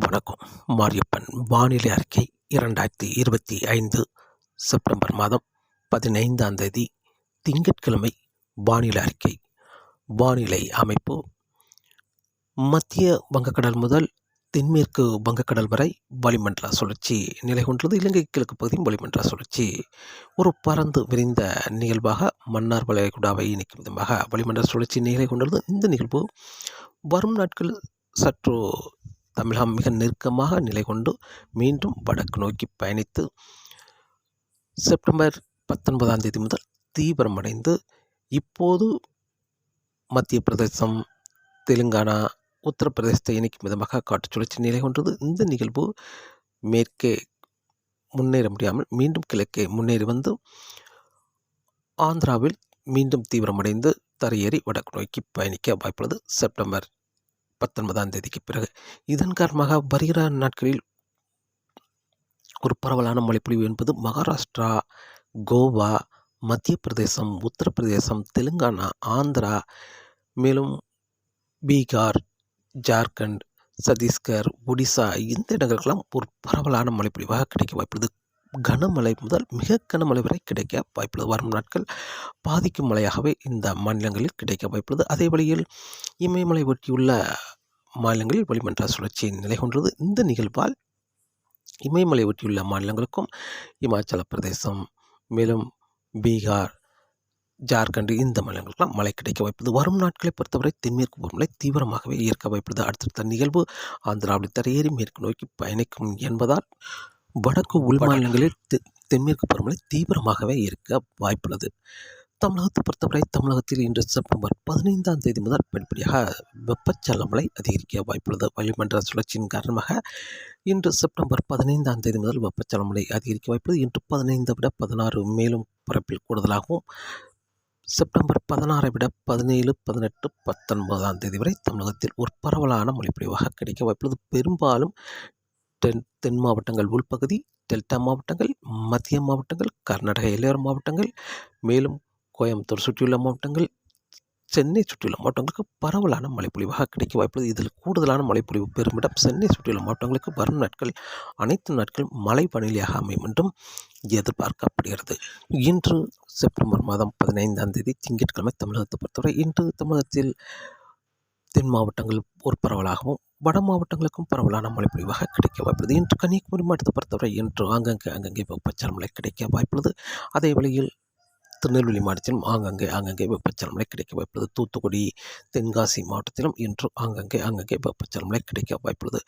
வணக்கம். மாரியப்பன் வானிலை அறிக்கை இரண்டாயிரத்தி இருபத்தி ஐந்து செப்டம்பர் மாதம் பதினைந்தாம் தேதி திங்கட்கிழமை வானிலை அறிக்கை. வானிலை அமைப்பு மத்திய வங்கக்கடல் முதல் தென்மேற்கு வங்கக்கடல் வரை வளிமண்டல சுழற்சி நிலை கொண்டுள்ளது. இலங்கை கிழக்கு பகுதியும் வளிமண்டல சுழற்சி ஒரு பறந்து விரிந்த நிகழ்வாக மன்னார் வளைகுடாவை இணைக்கும் விதமாக வளிமண்டல சுழற்சி நிலை கொண்டுள்ளது. இந்த நிகழ்வு வரும் நாட்கள் சற்று தமிழகம் மிக நெருக்கமாக நிலை கொண்டு மீண்டும் வடக்கு நோக்கி பயணித்து செப்டம்பர் பத்தொன்பதாம் தேதி முதல் தீவிரமடைந்து இப்போது மத்திய பிரதேசம் தெலுங்கானா உத்தரப்பிரதேசத்தை இணைக்கும் விதமாக காற்று சுழற்சி நிலை கொண்டது. இந்த நிகழ்வு மேற்கே முன்னேற முடியாமல் மீண்டும் கிழக்கே முன்னேறி வந்து ஆந்திராவில் மீண்டும் தீவிரமடைந்து தரையேறி வடக்கு நோக்கி பயணிக்க வாய்ப்புள்ளது. செப்டம்பர் பத்தொன்பதாம் தேதிக்கு பிறகு. இதன் காரணமாக வருகிற நாட்களில் ஒரு பரவலான மழைப்பொழிவு என்பது மகாராஷ்டிரா கோவா மத்திய பிரதேசம் உத்தரப்பிரதேசம் தெலுங்கானா ஆந்திரா மேலும் பீகார் ஜார்க்கண்ட் சத்தீஸ்கர் ஒடிசா இந்த இடங்களுக்கெல்லாம் ஒரு பரவலான மழைப்பொழிவாக கிடைக்க வாய்ப்புள்ளது. கனமழை முதல் மிக கனமழை வரை கிடைக்க வாய்ப்புள்ளது. வரும் நாட்கள் பாதிக்கும் மழையாகவே இந்த மாநிலங்களில் கிடைக்க வாய்ப்புள்ளது. அதே வழியில் இமயமலை ஒட்டியுள்ள மாநிலங்களில் வளிமன்ற சுழற்சி நிலை கொண்டது இந்த நிகழ்வால் இமயமலை ஒட்டியுள்ள மாநிலங்களுக்கும் இமாச்சல பிரதேசம் மேலும் பீகார் ஜார்க்கண்ட் இந்த மாநிலங்களுக்கெல்லாம் மழை கிடைக்க வாய்ப்பது வரும் நாட்களை பொறுத்தவரை தென்மேற்கு பருவமழை தீவிரமாகவே இருக்க வாய்ப்புள்ளது. அடுத்தடுத்த நிகழ்வு ஆந்திராவில் தரையேறி மேற்கு நோக்கி பயணிக்கும் என்பதால் வடக்கு உள் மாநிலங்களில் தெ- தென்மேற்கு பருவமழை தீவிரமாகவே இருக்க வாய்ப்புள்ளது. தமிழகத்தை பொறுத்தவரை தமிழகத்தில் இன்று செப்டம்பர் பதினைந்தாம் தேதி முதல் படிப்படியாக வெப்பச்சலன மழை அதிகரிக்க வாய்ப்புள்ளது. வளிமண்டல சுழற்சியின் காரணமாக இன்று செப்டம்பர் பதினைந்தாம் தேதி முதல் வெப்பச்சலன மழை அதிகரிக்க வாய்ப்புள்ளது. இன்று பதினைந்தை விட பதினாறு மேலும் பரப்பில் கூடுதலாகவும் செப்டம்பர் பதினாறை விட பதினேழு பதினெட்டு பத்தொன்பதாம் தேதி வரை தமிழகத்தில் ஒரு பரவலான மழைப்பொழிவாக கிடைக்க வாய்ப்புள்ளது. பெரும்பாலும் தென் தென் மாவட்டங்கள் உள்பகுதி டெல்டா மாவட்டங்கள் மத்திய மாவட்டங்கள் கர்நாடக எல்லையோர மாவட்டங்கள் மேலும் கோயம்புத்தூர் சுற்றியுள்ள மாவட்டங்கள் சென்னை சுற்றியுள்ள மாவட்டங்களுக்கு பரவலான மழைப்பொழிவாக கிடைக்க வாய்ப்புள்ளது. இதில் கூடுதலான மழைப்பொழிவு பெருமிடம் சென்னை சுற்றியுள்ள மாவட்டங்களுக்கு வரும் நாட்கள் அனைத்து நாட்கள் மழை வானிலையாக அமையும் என்றும் எதிர்பார்க்கப்படுகிறது. இன்று செப்டம்பர் மாதம் பதினைந்தாம் தேதி திங்கட்கிழமை தமிழகத்தை பொறுத்தவரை இன்று தமிழகத்தில் தென் மாவட்டங்கள் ஒரு பரவலாகவும் வட மாவட்டங்களுக்கும் பரவலான மழைப்பொழிவாக கிடைக்க வாய்ப்புள்ளது. இன்று கன்னியாகுமரி மாவட்டத்தை பொறுத்தவரை இன்று ஆங்கங்கே அங்கங்கே வெப்பச்சலன மழை கிடைக்க வாய்ப்புள்ளது. அதே வேளையில் திருநெல்வேலி மாவட்டத்திலும் ஆங்கங்கே ஆங்கங்கே வெப்பச்சலன மழை கிடைக்க வாய்ப்புள்ளது. தூத்துக்குடி தென்காசி மாவட்டத்திலும் இன்று ஆங்கங்கே ஆங்கங்கே வெப்பச்சலன மழை கிடைக்க வாய்ப்புள்ளது.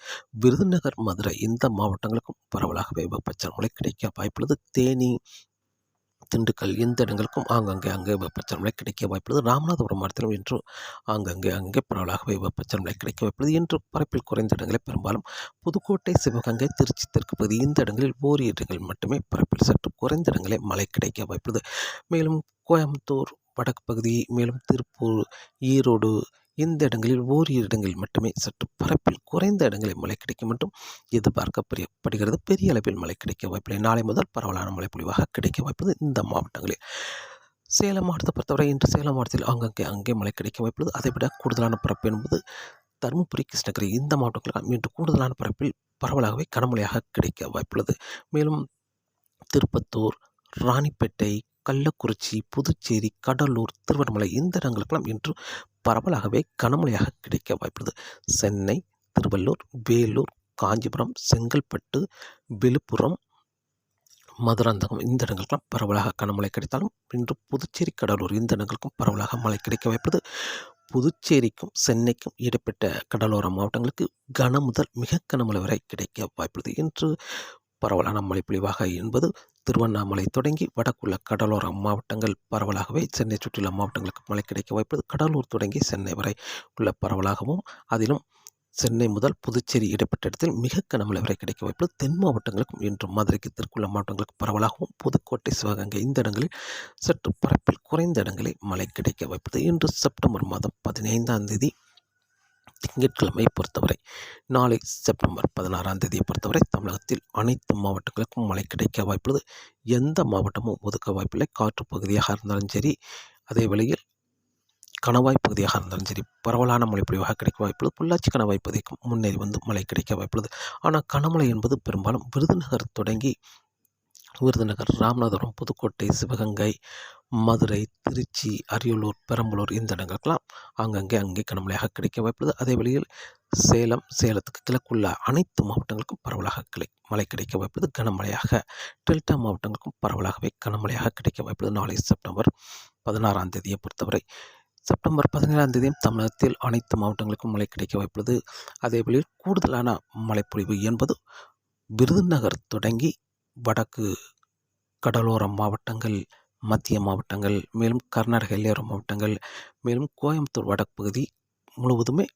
விருதுநகர் மதுரை இந்த மாவட்டங்களுக்கும் பரவலாகவே வெப்பச்சலன மழை கிடைக்க வாய்ப்புள்ளது. தேனி திண்டுக்கல் இந்த இடங்களுக்கும் ஆங்கங்கே அங்கே வெப்பச்சலன மழை கிடைக்க வாய்ப்புள்ளது. ராமநாதபுரம் மாவட்டத்திலும் இன்று ஆங்கங்கே அங்கே பரவலாகவே வெப்பச்சலன மழை கிடைக்க வாய்ப்புள்ளது. இன்று பரப்பில் குறைந்த இடங்களில் பெரும்பாலும் புதுக்கோட்டை சிவகங்கை திருச்சி தெற்கு பகுதி இந்த இடங்களில் ஓரிரு இடங்கள் மட்டுமே பரப்பில் சற்று குறைந்த இடங்களில் மழை கிடைக்க வாய்ப்புள்ளது. மேலும் கோயம்புத்தூர் வடக்கு பகுதி மேலும் திருப்பூர் ஈரோடு இந்த இடங்களில் ஓரிரு இடங்களில் மட்டுமே சற்று பரப்பில் குறைந்த இடங்களில் மழை கிடைக்கும் என்றும் எதிர்பார்க்கப்படுகிறது. பெரிய அளவில் மழை கிடைக்க வாய்ப்பில்லை. நாளை முதல் பரவலான மழை பொழிவாக கிடைக்க வாய்ப்பது இந்த மாவட்டங்களில். சேலம் மாவட்டத்தை பொறுத்தவரை இன்று சேலம் மாவட்டத்தில் அங்கங்கே அங்கே மழை கிடைக்க வாய்ப்புள்ளது. அதைவிட கூடுதலான பரப்பு என்பது தருமபுரி கிருஷ்ணகிரி இந்த மாவட்டங்களுக்கு இன்று கூடுதலான பரப்பில் பரவலாகவே கனமழையாக கிடைக்க வாய்ப்புள்ளது. மேலும் திருப்பத்தூர் ராணிப்பேட்டை கள்ளக்குறிச்சி புதுச்சேரி கடலூர் திருவண்ணாமலை இந்த இடங்களுக்கெல்லாம் இன்று பரவலாகவே கனமழையாக கிடைக்க வாய்ப்புள்ளது. சென்னை திருவள்ளூர் வேலூர் காஞ்சிபுரம் செங்கல்பட்டு விழுப்புரம் மதுராந்தகம் இந்த இடங்களுக்கெல்லாம் பரவலாக கனமழை கிடைத்தாலும் இன்று புதுச்சேரி கடலூர் இந்த இடங்களுக்கும் பரவலாக மழை கிடைக்க வாய்ப்பது புதுச்சேரிக்கும் சென்னைக்கும் இடைப்பட்ட கடலோர மாவட்டங்களுக்கு கன முதல் மிக கனமழை வரை கிடைக்க வாய்ப்புள்ளது. இன்று பரவலான மழைப்பொழிவாக என்பது திருவண்ணாமலை தொடங்கி வடக்குள்ள கடலோர மாவட்டங்கள் பரவலாகவே சென்னை சுற்றியுள்ள மாவட்டங்களுக்கு மழை கிடைக்க வாய்ப்பது கடலூர் தொடங்கி சென்னை வரை உள்ள பரவலாகவும் அதிலும் சென்னை முதல் புதுச்சேரி இடைப்பட்ட இடத்தில் மிக கனமழை வரை கிடைக்க வாய்ப்பு தென் மாவட்டங்களுக்கும் இன்று மதுரைக்கு தெற்குள்ள மாவட்டங்களுக்கு பரவலாகவும் புதுக்கோட்டை சிவகங்கை இந்த இடங்களில் சற்று பரப்பில் குறைந்த இடங்களில் மழை கிடைக்க வாய்ப்பது இன்று செப்டம்பர் மாதம் பதினைந்தாம் தேதி திங்கட்கிழமை பொறுத்தவரை நாளை செப்டம்பர் பதினாறாம் தேதியை பொறுத்தவரை தமிழகத்தில் அனைத்து மாவட்டங்களுக்கும் மழை கிடைக்க வாய்ப்புள்ளது. எந்த மாவட்டமும் ஒதுக்க வாய்ப்பில்லை. காற்று பகுதியாக இருந்தாலும் சரி அதே வேளையில் கணவாய் பகுதியாக இருந்தாலும் சரி பரவலான மழை பொழிவாக கிடைக்க வாய்ப்புள்ளது. பொள்ளாச்சி கணவாய் பகுதிக்கு முன்னேறி வந்து மழை கிடைக்க வாய்ப்புள்ளது. ஆனால் கனமழை என்பது பெரும்பாலும் விருதுநகர் தொடங்கி விருதுநகர் ராமநாதபுரம் புதுக்கோட்டை சிவகங்கை மதுரை திருச்சி அரியலூர் பெரம்பலூர் இந்த இடங்களுக்கெல்லாம் அங்கங்கே அங்கே கனமழையாக கிடைக்க வாய்ப்புள்ளது. அதே வழியில் சேலம் சேலத்துக்கு கிழக்குள்ள அனைத்து மாவட்டங்களுக்கும் பரவலாக கிளை மழை கிடைக்க வாய்ப்புள்ளது. கனமழையாக டெல்டா மாவட்டங்களுக்கும் பரவலாகவே கனமழையாக கிடைக்க வாய்ப்புள்ளது. நாளை செப்டம்பர் பதினாறாம் தேதியை பொறுத்தவரை செப்டம்பர் பதினேழாம் தேதியும் தமிழகத்தில் அனைத்து மாவட்டங்களுக்கும் மழை கிடைக்க வாய்ப்புள்ளது. அதே வழியில் கூடுதலான மழைப்பொழிவு என்பது விருதுநகர் தொடங்கி வடக்கு கடலோர மாவட்டங்கள் மத்திய மாவட்டங்கள் மேலும் கர்நாடக எல்லையோர மாவட்டங்கள் மேலும் கோயம்புத்தூர் வடக்கு பகுதி முழுவதுமே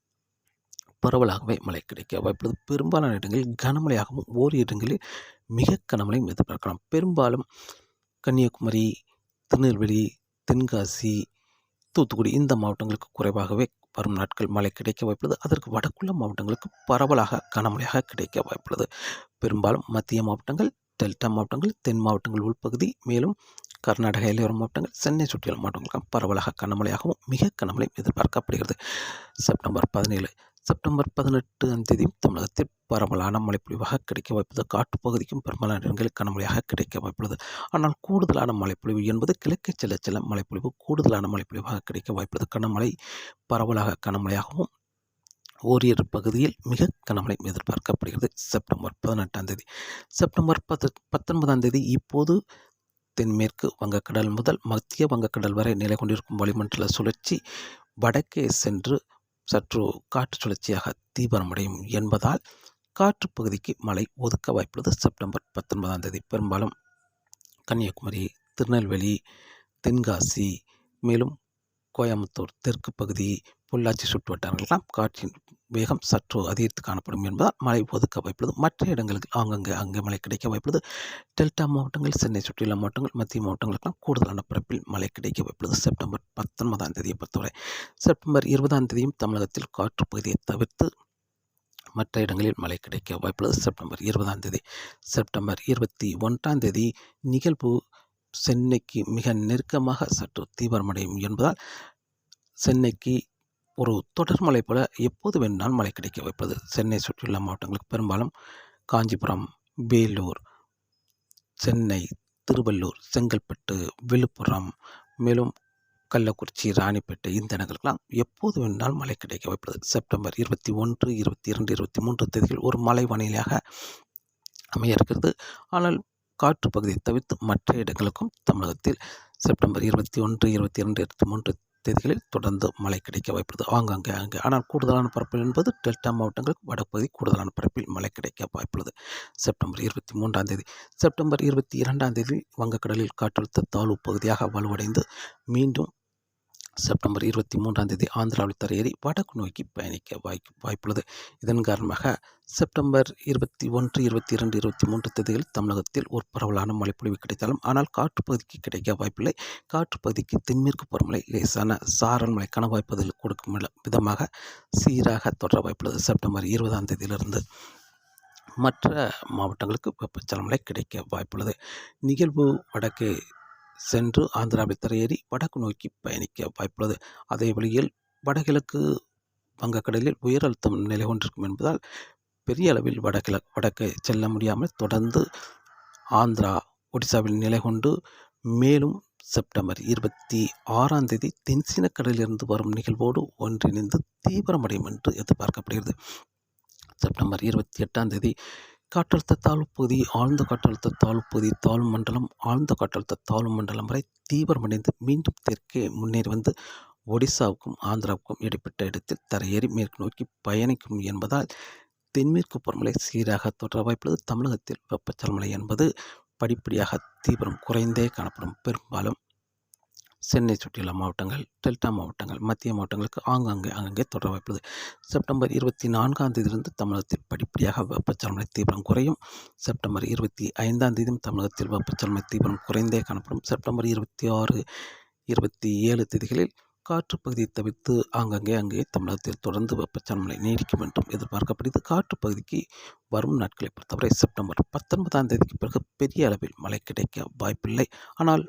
பரவலாகவே மழை கிடைக்க வாய்ப்புள்ளது பெரும்பாலான இடங்களில் கனமழையாகவும் ஓரி இடங்களில் மிக கனமழையும் எதிர்பார்க்கலாம். பெரும்பாலும் கன்னியாகுமரி திருநெல்வேலி தென்காசி தூத்துக்குடி இந்த மாவட்டங்களுக்கு குறைவாகவே வரும் நாட்கள் மழை கிடைக்க வாய்ப்புள்ளது அதற்கு வடக்குள்ள மாவட்டங்களுக்கு பரவலாக கனமழையாக கிடைக்க வாய்ப்புள்ளது பெரும்பாலும் மத்திய மாவட்டங்கள் டெல்டா மாவட்டங்கள் தென் மாவட்டங்கள் உள்பகுதி மேலும் கர்நாடக எல்லையோர மாவட்டங்கள் சென்னை சுற்றியுள்ள மாவட்டங்களுக்கு பரவலாக கனமழையாகவும் மிக கனமழையும் எதிர்பார்க்கப்படுகிறது. செப்டம்பர் பதினேழு செப்டம்பர் பதினெட்டு தேதி தமிழகத்தில் பரவலான மழைப்பொழிவாக கிடைக்க வாய்ப்புள்ளது. காட்டுப்பகுதிக்கும் பெரும்பாலான இடங்களில் கனமழையாக கிடைக்க வாய்ப்புள்ளது. ஆனால் கூடுதலான மழைப்பொழிவு என்பது கிழக்கு செல்ல செல்ல மழைப்பொழிவு கூடுதலான மழைப்பொழிவாக கிடைக்க வாய்ப்புள்ளது. கனமழை பரவலாக கனமழையாகவும் ஓரிரு பகுதியில் மிக கனமழை எதிர்பார்க்கப்படுகிறது. செப்டம்பர் பதினெட்டாம் தேதி. செப்டம்பர் பத்து பத்தொன்பதாம் தேதி இப்போது தென்மேற்கு வங்கக்கடல் முதல் மத்திய வங்கக்கடல் வரை நிலை கொண்டிருக்கும் வளிமண்டல சுழற்சி வடக்கே சென்று சற்று காற்று சுழற்சியாக தீவிரமடையும் என்பதால் காற்று பகுதிக்கு மழை ஒதுக்க வாய்ப்புள்ளது. செப்டம்பர் பத்தொன்பதாம் தேதி பெரும்பாலும் கன்னியாகுமரி திருநெல்வேலி தென்காசி மேலும் கோயம்புத்தூர் தெற்கு பகுதி பொள்ளாச்சி சுற்று வட்டாரங்கள்லாம் காற்றின் வேகம் சற்று அதிகரித்து காணப்படும் என்பதால் மழை ஒதுக்க வாய்ப்புள்ளது. மற்ற இடங்களுக்கு அங்கங்கே அங்கே மழை கிடைக்க வாய்ப்புள்ளது. டெல்டா மாவட்டங்கள் சென்னை சுற்றியுள்ள மாவட்டங்கள் மத்திய மாவட்டங்களுக்கெல்லாம் கூடுதலான பரப்பில் மழை கிடைக்க வாய்ப்புள்ளது. செப்டம்பர் பத்தொன்பதாம் தேதியை பொறுத்தவரை செப்டம்பர் இருபதாம் தேதியும் தமிழகத்தில் காற்று பகுதியை தவிர்த்து மற்ற இடங்களில் மழை கிடைக்க வாய்ப்புள்ளது. செப்டம்பர் இருபதாம் தேதி செப்டம்பர் இருபத்தி ஒன்றாம் தேதி நிகழ்வு சென்னைக்கு மிக நெருக்கமாக சற்று தீவிரமடையும் என்பதால் சென்னைக்கு ஒரு தொடர்மலை போல எப்போது வேண்டால் மழை கிடைக்க வைப்பது. சென்னை சுற்றியுள்ள மாவட்டங்களுக்கு பெரும்பாலும் காஞ்சிபுரம் வேலூர் சென்னை திருவள்ளூர் செங்கல்பட்டு விழுப்புரம் மேலும் கள்ளக்குறிச்சி ராணிப்பேட்டை இந்த இடங்களுக்கெல்லாம் எப்போது வேண்டால் மழை கிடைக்க வைப்பது. செப்டம்பர் இருபத்தி ஒன்று இருபத்தி இரண்டு இருபத்தி மூன்று தேதிகள் ஒரு மழை வானிலையாக அமைய இருக்கிறது. ஆனால் காற்று பகுதியை தவிர்த்து மற்ற இடங்களுக்கும் தமிழகத்தில் செப்டம்பர் இருபத்தி ஒன்று இருபத்தி இரண்டு இருபத்தி மூன்று தேதிகளில் தொடர்ந்து மழை கிடைக்க வாய்ப்புள்ளது. ஆங்காங்கே அங்கே ஆனால் கூடுதலான பரப்பில் என்பது டெல்டா மாவட்டங்களுக்கு வடப்பகுதி கூடுதலான பரப்பில் மழை கிடைக்க வாய்ப்புள்ளது. செப்டம்பர் இருபத்தி மூன்றாம் தேதி செப்டம்பர் இருபத்தி இரண்டாம் தேதி வங்கக்கடலில் காற்றழுத்த தாழ்வு பகுதியாக வலுவடைந்து மீண்டும் செப்டம்பர் இருபத்தி மூன்றாம் தேதி ஆந்திராவில் தரையேறி வடக்கு நோக்கி பயணிக்க வாய்ப்பு வாய்ப்புள்ளது. இதன் காரணமாக செப்டம்பர் இருபத்தி ஒன்று இருபத்தி இரண்டு இருபத்தி மூன்று தேதிகளில் தமிழகத்தில் ஒரு பரவலான மழைப்பொழிவு கிடைத்தாலும் ஆனால் காற்று பகுதிக்கு கிடைக்க வாய்ப்பில்லை. காற்று பகுதிக்கு தென்மேற்கு பருவமழை லேசான சாரல் மழை கனவாய்ப்பதில் கொடுக்கும் விதமாக சீராக தொடர வாய்ப்புள்ளது. செப்டம்பர் இருபதாம் தேதியிலிருந்து மற்ற மாவட்டங்களுக்கு வெப்பச்சலமலை கிடைக்க வாய்ப்புள்ளது. நிகழ்வு வடக்கு சென்று ஆந்திராவில் தரையேறி வடக்கு நோக்கி பயணிக்க வாய்ப்புள்ளது. அதே வழியில் வடகிழக்கு வங்கக்கடலில் உயர் அழுத்தம் நிலை கொண்டிருக்கும் என்பதால் பெரிய அளவில் வடகிழக்கு வடக்கே செல்ல முடியாமல் தொடர்ந்து ஆந்திரா ஒடிசாவில் நிலை கொண்டு மேலும் செப்டம்பர் இருபத்தி ஆறாம் தேதி தென்சீன கடலிலிருந்து வரும் நிகழ்வோடு ஒன்றிணைந்து தீவிரமடையும் என்று எதிர்பார்க்கப்படுகிறது. செப்டம்பர் இருபத்தி எட்டாம் தேதி காற்றழுத்த தாழ்வு பகுதி ஆழ்ந்த காற்றழுத்த தாழ்வு பகுதி தாழ்வு மண்டலம் ஆழ்ந்த காற்றழுத்த தாழ்வு மண்டலம் வரை தீவிரமடைந்து மீண்டும் தெற்கே முன்னேறி வந்து ஒடிசாவுக்கும் ஆந்திராவுக்கும் இடைப்பட்ட இடத்தில் தரையேறி மேற்கு நோக்கி பயணிக்கும் என்பதால் தென்மேற்கு பருவமழை சீராக தொடர வாய்ப்புள்ளது. தமிழகத்தில் வெப்பச்சலமழை என்பது படிப்படியாக தீவிரம் குறைந்தே காணப்படும். பெரும்பாலும் சென்னை சுற்றியுள்ள மாவட்டங்கள் டெல்டா மாவட்டங்கள் மத்திய மாவட்டங்களுக்கு ஆங்காங்கே அங்கங்கே தொடர வாய்ப்புள்ளது செப்டம்பர் இருபத்தி நான்காம் தேதியிலிருந்து தமிழகத்தில் படிப்படியாக வெப்பச்சலனை தீவிரம் குறையும். செப்டம்பர் இருபத்தி ஐந்தாம் தேதியும் தமிழகத்தில் வெப்பச்சலனை தீவிரம் குறைந்தே காணப்படும். செப்டம்பர் இருபத்தி ஆறு இருபத்தி ஏழு தேதிகளில் காற்று பகுதியை தவிர்த்து ஆங்காங்கே அங்கே தமிழகத்தில் தொடர்ந்து வெப்பச்சலமலை நீடிக்கும் என்றும் எதிர்பார்க்கப்படுகிறது. காற்று பகுதிக்கு வரும் நாட்களை பொறுத்தவரை செப்டம்பர் பத்தொன்பதாம் தேதிக்கு பிறகு பெரிய அளவில் மழை கிடைக்க வாய்ப்பில்லை. ஆனால்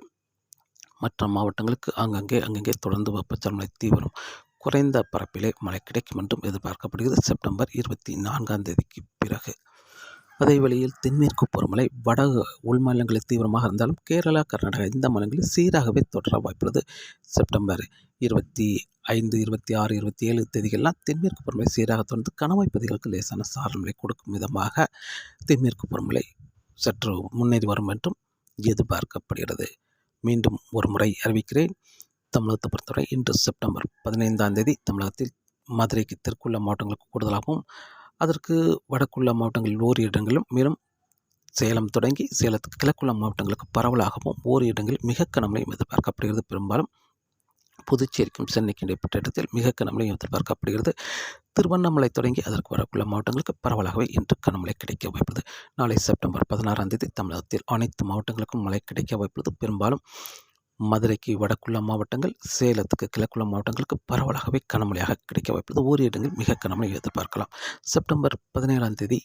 மற்ற மாவட்டங்களுக்கு அங்கங்கே அங்கங்கே தொடர்ந்து வெப்பச்சலன தீவிரம் குறைந்த பரப்பிலே மழை கிடைக்கும் என்றும் எதிர்பார்க்கப்படுகிறது. செப்டம்பர் இருபத்தி நான்காம் தேதிக்கு பிறகு. அதே வழியில் தென்மேற்கு பருவமழை வட உள் மாநிலங்களில் தீவிரமாக இருந்தாலும் கேரளா கர்நாடகா இந்த மாநிலங்களில் சீராகவே தொடர வாய்ப்புள்ளது. செப்டம்பர் இருபத்தி ஐந்து இருபத்தி ஆறு இருபத்தி ஏழு தேதிகள்லாம் தென்மேற்கு பருவமழை சீராக தொடர்ந்து கணவாய் பகுதிகளுக்கு லேசான சாரல் கொடுக்கும் விதமாக தென்மேற்கு பருவமழை சற்று முன்னேறி வரும் என்றும் எதிர்பார்க்கப்படுகிறது. மீண்டும் ஒரு முறை அறிவிக்கிறேன். தமிழகத்தை பொறுத்தவரை இன்று செப்டம்பர் பதினைந்தாம் தேதி தமிழகத்தில் மதுரைக்கு தெற்குள்ள மாவட்டங்களுக்கு கூடுதலாகவும் அதற்கு வடக்குள்ள மாவட்டங்களில் ஓரிரு இடங்களும் மேலும் சேலம் தொடங்கி சேலத்துக்கு கிழக்குள்ள மாவட்டங்களுக்கு பரவலாகவும் ஓரிரு இடங்களில் மிக கனமழையும் எதிர்பார்க்கப்படுகிறது. பெரும்பாலும் புதுச்சேரிக்கும் சென்னைக்கும் இடைப்பட்ட இடத்தில் மிக கனமழை எதிர்பார்க்கப்படுகிறது. திருவண்ணாமலை தொடங்கி அதற்கு வரக்குள்ள மாவட்டங்களுக்கு பரவலாகவே இன்று கனமழை கிடைக்க வாய்ப்புள்ளது. நாளை செப்டம்பர் பதினாறாம் தேதி தமிழகத்தில் அனைத்து மாவட்டங்களுக்கும் மழை கிடைக்க வாய்ப்புள்ளது. பெரும்பாலும் மதுரைக்கு வடக்குள்ள மாவட்டங்கள் சேலத்துக்கு கிழக்குள்ள மாவட்டங்களுக்கு பரவலாகவே கனமழையாக கிடைக்க வாய்ப்புள்ளது. ஓரிரு இடங்கள் மிக கனமழை எதிர்பார்க்கலாம். செப்டம்பர் பதினேழாம் தேதி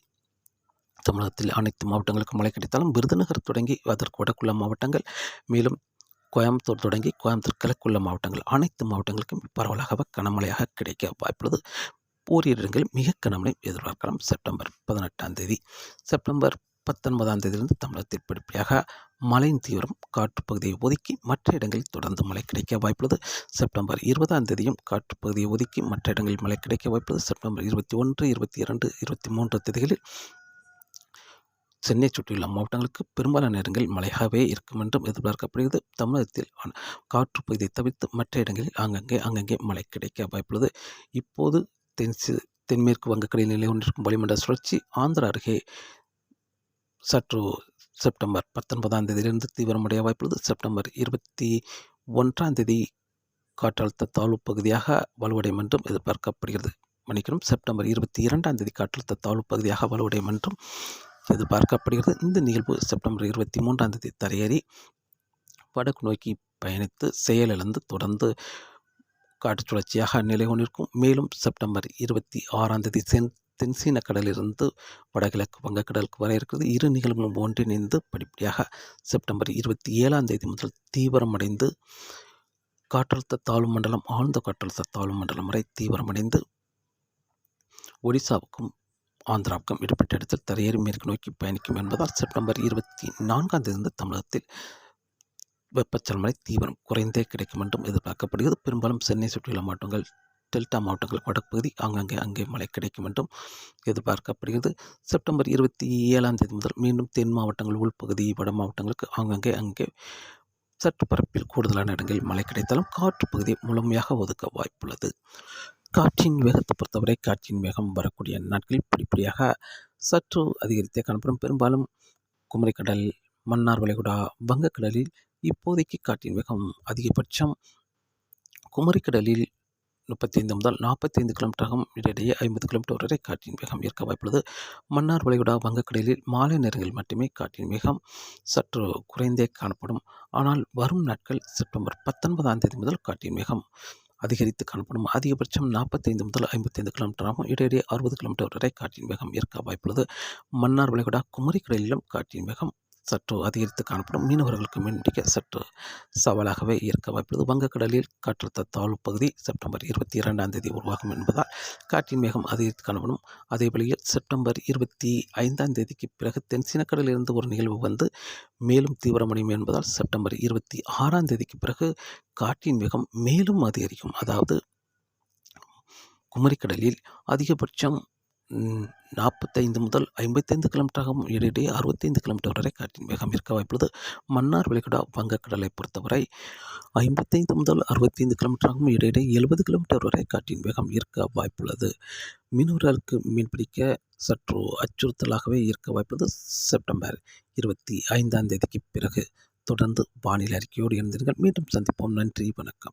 தமிழகத்தில் அனைத்து மாவட்டங்களுக்கும் மழை கிடைத்தாலும் விருதுநகர் தொடங்கி அதற்கு வடக்குள்ள மாவட்டங்கள் மேலும் கோயம்புத்தூர் தொடங்கி கோயம்புத்தூர் கிழக்குள்ள மாவட்டங்கள் அனைத்து மாவட்டங்களுக்கும் பரவலாக கனமழையாக கிடைக்க வாய்ப்புள்ளது. ஓரிரு இடங்களில் மிக கனமழை எதிர்பார்க்கலாம். செப்டம்பர் பதினெட்டாம் தேதி செப்டம்பர் பத்தொன்பதாம் தேதியிலிருந்து தமிழகத்தில் படிப்படியாக மழையின் தீவிரம் காற்றுப்பகுதியை ஒதுக்கி மற்ற இடங்களில் தொடர்ந்து மழை கிடைக்க வாய்ப்புள்ளது. செப்டம்பர் இருபதாம் தேதியும் காற்றுப்பகுதியை ஒதுக்கி மற்ற இடங்களில் மழை கிடைக்க வாய்ப்புள்ளது. செப்டம்பர் இருபத்தி ஒன்று இருபத்தி இரண்டு இருபத்தி மூன்று தேதிகளில் சென்னை சுற்றியுள்ள மாவட்டங்களுக்கு பெரும்பாலான இடங்களில் மழையாகவே இருக்கும் என்றும் எதிர்பார்க்கப்படுகிறது. தமிழகத்தில் காற்று பகுதியை தவிர்த்து மற்ற இடங்களில் அங்கங்கே அங்கங்கே மழை கிடைக்க வாய்ப்புள்ளது. இப்போது தென்சி தென்மேற்கு வங்கக்கடலில் நிலை கொண்டிருக்கும் வளிமண்டல சுழற்சி ஆந்திரா அருகே சற்று செப்டம்பர் பத்தொன்பதாம் தேதியிலிருந்து தீவிரமடைய வாய்ப்புள்ளது. செப்டம்பர் இருபத்தி ஒன்றாம் தேதி காற்றழுத்த தாழ்வு பகுதியாக வலுவடையும் என்றும் எதிர்பார்க்கப்படுகிறது. மன்னிக்கணும் செப்டம்பர் இருபத்தி இரண்டாம் தேதி காற்றழுத்த தாழ்வு பகுதியாக வலுவடையும் என்றும் எதிர்பார்க்கப்படுகிறது. இந்த நிகழ்வு செப்டம்பர் இருபத்தி மூன்றாம் தேதி தரையேறி வடக்கு நோக்கி பயணித்து செயலிழந்து தொடர்ந்து காற்று சுழற்சியாக நிலை கொண்டிருக்கும். மேலும் செப்டம்பர் இருபத்தி ஆறாம் தேதி சென் தென்சீன கடலிலிருந்து வடகிழக்கு வங்கக்கடலுக்கு வர இருக்கிறது. இரு நிகழ்வுகளும் ஒன்றிணைந்து படிப்படியாக செப்டம்பர் இருபத்தி ஏழாம் தேதி முதல் தீவிரமடைந்து காற்றழுத்த தாழ்வு மண்டலம் ஆழ்ந்த காற்றழுத்த தாழ்வு மண்டலம் வரை தீவிரமடைந்து ஒடிசாவுக்கும் ஆந்திராவுக்கும் இடப்பட்ட இடத்தில் தரையேறி மேற்கு நோக்கி பயணிக்கும் என்பதால் செப்டம்பர் இருபத்தி நான்காம் தேதி தமிழகத்தில் வெப்பச்சலமழை தீவிரம் குறைந்தே கிடைக்கும் என்றும் எதிர்பார்க்கப்படுகிறது. பெரும்பாலும் சென்னை சுற்றியுள்ள மாவட்டங்கள் டெல்டா மாவட்டங்கள் வடப்பகுதி ஆங்காங்கே அங்கே மழை கிடைக்கும் என்றும் எதிர்பார்க்கப்படுகிறது. செப்டம்பர் இருபத்தி ஏழாம் தேதி முதல் மீண்டும் தென் மாவட்டங்கள் உள்பகுதி வட மாவட்டங்களுக்கு ஆங்காங்கே அங்கே சற்று பரப்பில் கூடுதலான இடங்களில் மழை கிடைத்தாலும் காற்று பகுதியை முழுமையாக ஒதுக்க வாய்ப்புள்ளது. காற்றின் வேகத்தை பொறுத்தவரை காற்றின் வேகம் வரக்கூடிய நாட்களில் படிப்படியாக சற்று அதிகரித்தே காணப்படும். பெரும்பாலும் குமரிக்கடல் மன்னார் வளைகுடா வங்கக்கடலில் இப்போதைக்கு காற்றின் வேகம் அதிகபட்சம் குமரிக்கடலில் முப்பத்தைந்து முதல் நாற்பத்தைந்து கிலோமீட்டராகும். இடையிடையே ஐம்பது கிலோமீட்டர் வரை காற்றின் வேகம் இருக்க வாய்ப்புள்ளது. மன்னார் வளைகுடா வங்கக்கடலில் மாலை நேரங்களில் மட்டுமே காற்றின் வேகம் சற்று குறைந்தே காணப்படும். ஆனால் வரும் நாட்கள் செப்டம்பர் பத்தொன்பதாம் தேதி முதல் காற்றின் வேகம் அதிகரித்து காணப்படும். அதிகபட்சம் நாற்பத்தைந்து முதல் ஐம்பத்தைந்து கிலோமீட்டர் ஆகும். இடையிடையே அறுபது கிலோமீட்டர் வரை காற்றின் வேகம் இருக்க வாய்ப்புள்ளது. மன்னார் வளைகுடா குமரிக்கடலிலும் காற்றின் வேகம் சற்று அதிகரித்து காணப்படும் மீனவர்களுக்கு மீன்பிடிக்க சற்று சவாலாகவே இருக்க வாய்ப்புள்ளது. வங்கக்கடலில் காற்றழுத்த தாழ்வு பகுதி செப்டம்பர் இருபத்தி இரண்டாம் தேதி உருவாகும் என்பதால் காற்றின் வேகம் அதிகரித்து காணப்படும். அதே வழியில் செப்டம்பர் இருபத்தி ஐந்தாம் தேதிக்கு பிறகு தென்சீனக்கடலிலிருந்து ஒரு நிகழ்வு வந்து மேலும் தீவிரமடையும் என்பதால் செப்டம்பர் இருபத்தி ஆறாம் தேதிக்கு பிறகு காற்றின் வேகம் மேலும் அதிகரிக்கும். அதாவது குமரிக்கடலில் அதிகபட்சம் நாற்பத்தைந்து முதல் ஐம்பத்தைந்து கிலோமீட்டராகவும் இடையிடையே அறுபத்தைந்து கிலோமீட்டர் வரை காற்றின் வேகம் இருக்க வாய்ப்புள்ளது. மன்னார் வளைகுடா வங்கக்கடலை பொறுத்தவரை ஐம்பத்தைந்து முதல் அறுபத்தைந்து கிலோமீட்டராகவும் இடையிடையே எழுபது கிலோமீட்டர் வரை காற்றின் வேகம் இருக்க வாய்ப்புள்ளது. மீனவர்களுக்கு மீன்பிடிக்க சற்று அச்சுறுத்தலாகவே இருக்க வாய்ப்புள்ளது. செப்டம்பர் இருபத்தி ஐந்தாம் தேதிக்கு பிறகு தொடர்ந்து வானிலை அறிக்கையோடு இருந்தீர்கள் மீண்டும் சந்திப்போம். நன்றி. வணக்கம்.